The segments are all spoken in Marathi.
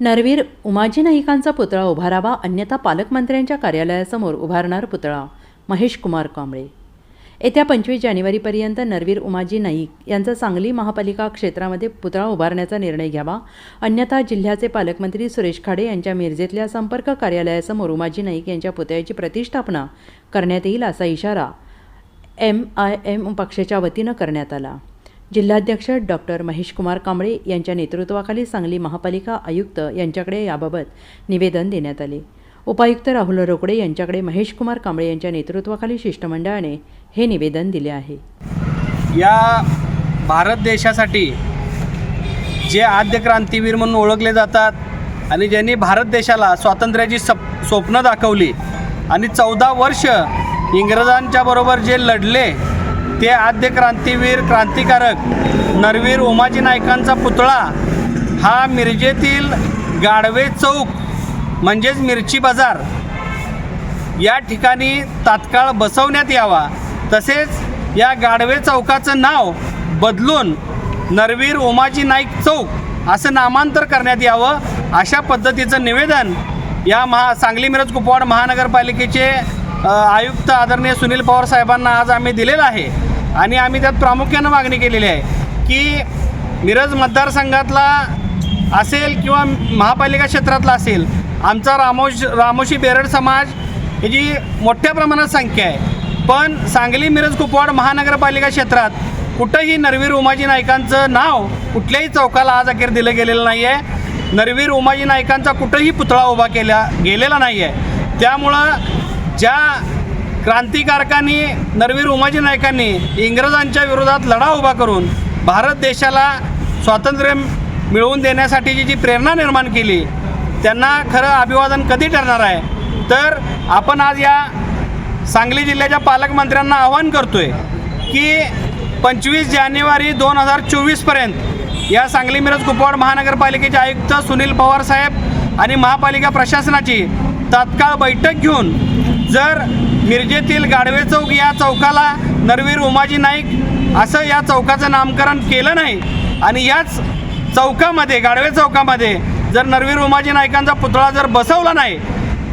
नरवीर उमाजी नाईकांचा पुतळा उभारावा अन्यथा पालकमंत्र्यांच्या कार्यालयासमोर उभारणार पुतळा महेश कुमार कांबळे. येत्या पंचवीस जानेवारीपर्यंत नरवीर उमाजी नाईक यांचा सांगली महापालिका क्षेत्रामध्ये पुतळा उभारण्याचा निर्णय घ्यावा अन्यथा जिल्ह्याचे पालकमंत्री सुरेश खाडे यांच्या मिरजेतल्या संपर्क कार्यालयासमोर उमाजी नाईक यांच्या पुतळ्याची प्रतिष्ठापना करण्यात येईल असा इशारा एम आय एम पक्षाच्या वतीनं करण्यात आला. जिल्हाध्यक्ष डॉक्टर महेशकुमार कांबळे यांच्या नेतृत्वाखाली सांगली महापालिका आयुक्त यांच्याकडे याबाबत निवेदन देण्यात आले. उपायुक्त राहुल रोकडे यांच्याकडे महेश कुमार कांबळे यांच्या नेतृत्वाखाली शिष्टमंडळाने हे निवेदन दिले आहे. या भारत देशासाठी जे आद्य क्रांतीवीर म्हणून ओळखले जातात आणि ज्यांनी भारत देशाला स्वातंत्र्याची सप स्वप्न दाखवली आणि चौदा वर्ष इंग्रजांच्या बरोबर जे लढले ते आद्य क्रांतीवीर क्रांतिकारक नरवीर उमाजी नायकांचा पुतळा हा मिरजेतील गाडवे चौक म्हणजेच मिरची बाजार या ठिकाणी तात्काळ बसवण्यात यावा. तसेच या गाडवे चौकाचं नाव बदलून नरवीर ओमाजी नाईक चौक असं नामांतर करण्यात यावं अशा पद्धतीचं निवेदन या महा सांगली मिरज कुपवाड महानगरपालिकेचे आयुक्त आदरणीय सुनील पवार साहेबांना आज आम्ही दिलेलं आहे. आणि आम्ही त्यात प्रामुख्यानं मागणी केलेली आहे की मिरज मतदारसंघातला असेल किंवा महापालिका क्षेत्रातला असेल आमचा रामोश रामोशी बेरड समाज याची मोठ्या प्रमाणात संख्या आहे. पण सांगली मिरज कुपवाड महानगरपालिका क्षेत्रात कुठंही नरवीर उमाजी नायकांचं नाव कुठल्याही चौकाला आज अखेर दिलं गेलेलं नाही आहे नरवीर उमाजी नायकांचा कुठंही पुतळा उभा केला गेलेला नाही आहे त्यामुळं ज्या क्रांतिकारकांनी नरवीर उमाजी नायकांनी इंग्रजांच्या विरोधात लढा उभा करून भारत देशाला स्वातंत्र्य मिळवून देण्यासाठीची जी प्रेरणा निर्माण केली त्यांना खरं अभिवादन कधी ठरणार आहे? तर आपण आज या सांगली जिल्ह्याच्या पालकमंत्र्यांना आवाहन करतोय की पंचवीस जानेवारी दोन हजार चोवीसपर्यंत या सांगली मिरज कुपवाड महानगरपालिकेचे आयुक्त सुनील पवार साहेब आणि महापालिका प्रशासनाची तात्काळ बैठक घेऊन जर मिरजेतील गाडवे चौक या चौकाला नरवीर उमाजी नाईक असं या चौकाचं नामकरण केलं नाही. आणि याच चौकामध्ये गाडवे चौकामध्ये जर नरवीर उमाजी नायकांचा पुतळा जर बसवला नाही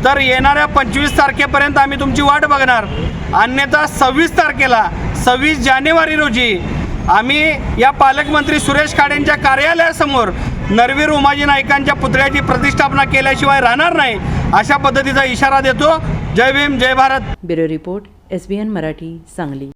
तर येणाऱ्या पंचवीस तारखेपर्यंत आम्ही तुमची वाट बघणार. अन्यथा सव्वीस तारखेला सव्वीस जानेवारी रोजी आम्ही या पालकमंत्री सुरेश खाडेंच्या कार्यालयासमोर नरवीर उमाजी नायकांच्या पुतळ्याची प्रतिष्ठापना केल्याशिवाय राहणार नाही अशा पद्धतीचा इशारा देतो. जय भीम जय Bharat. Bureau report S B N Marathi Sangli.